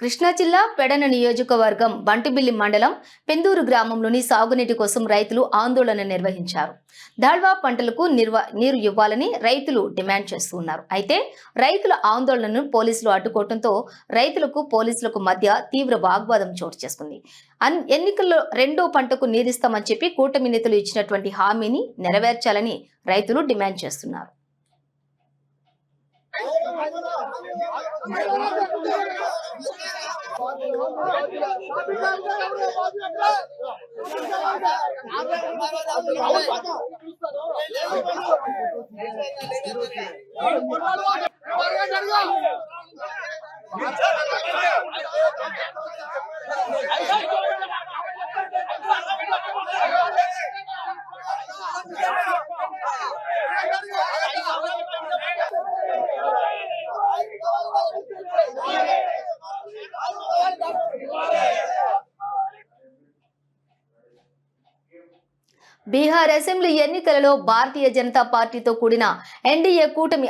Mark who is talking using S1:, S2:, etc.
S1: కృష్ణా జిల్లా పెడన నియోజకవర్గం బంటిబిల్లి మండలం పెందూరు గ్రామంలోని సాగునీటి కోసం రైతులు ఆందోళన నిర్వహించారు. దాళ్వా పంటలకు నిర్వ నీరు ఇవ్వాలని రైతులు డిమాండ్ చేస్తున్నారు. అయితే రైతుల ఆందోళనను పోలీసులు అడ్డుకోవడంతో రైతులకు పోలీసులకు మధ్య తీవ్ర వాగ్వాదం చోటు చేసుకుంది. అన్ ఎన్నికల్లో రెండో పంటకు నీరిస్తామని చెప్పి కూటమి నేతలు ఇచ్చినటువంటి హామీని నెరవేర్చాలని రైతులు డిమాండ్ చేస్తున్నారు. జరుగు బీహార్ అసెంబ్లీ ఎన్నికలలో భారతీయ జనతా పార్టీతో కూడిన ఎన్డీఏ కూటమి